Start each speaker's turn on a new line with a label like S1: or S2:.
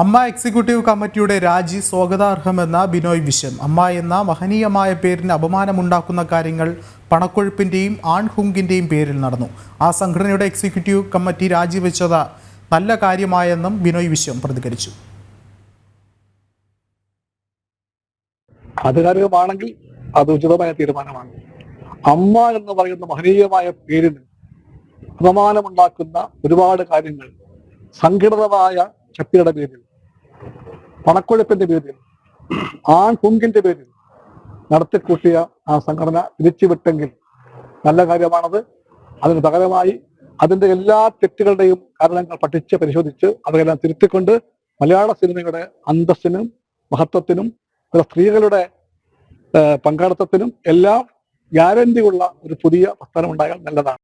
S1: അമ്മ എക്സിക്യൂട്ടീവ് കമ്മിറ്റിയുടെ രാജി സ്വാഗതാർഹമെന്ന ബിനോയ് വിശ്വം. അമ്മ എന്ന മഹനീയമായ പേരിന് അപമാനമുണ്ടാക്കുന്ന കാര്യങ്ങൾ പണക്കൊഴുപ്പിന്റെയും ആൺഹുങ്കിന്റെയും പേരിൽ നടന്നു. ആ സംഘടനയുടെ എക്സിക്യൂട്ടീവ് കമ്മിറ്റി രാജിവെച്ചത് നല്ല കാര്യമായെന്നും ബിനോയ് വിശ്വം പ്രതികരിച്ചു.
S2: ആധികാരികമാണെങ്കിൽ അത് ഉചിതമായ തീരുമാനമാണ്. അമ്മ എന്ന് പറയുന്ന മഹനീയമായ പേരിന് അപമാനമുണ്ടാക്കുന്ന ഒരുപാട് കാര്യങ്ങൾ സംഘടിതമായ ശക്തിയുടെ പേരിൽ പണക്കൊഴുപ്പിന്റെ പേരിൽ ആൺപുങ്കിന്റെ പേരിൽ നടത്തിക്കൂട്ടിയ ആ സംഘടന തിരിച്ചുവിട്ടെങ്കിൽ നല്ല കാര്യമാണത്. അതിന് പകരമായി അതിന്റെ എല്ലാ തെറ്റുകളുടെയും കാരണങ്ങൾ പഠിച്ച് പരിശോധിച്ച് അവരെല്ലാം തിരുത്തിക്കൊണ്ട് മലയാള സിനിമയുടെ അന്തസ്സിനും മഹത്വത്തിനും സ്ത്രീകളുടെ പങ്കാളിത്തത്തിനും എല്ലാം ഗ്യാരണ്ടിയുള്ള ഒരു പുതിയ പ്രസ്ഥാനം ഉണ്ടായാൽ നല്ലതാണ്.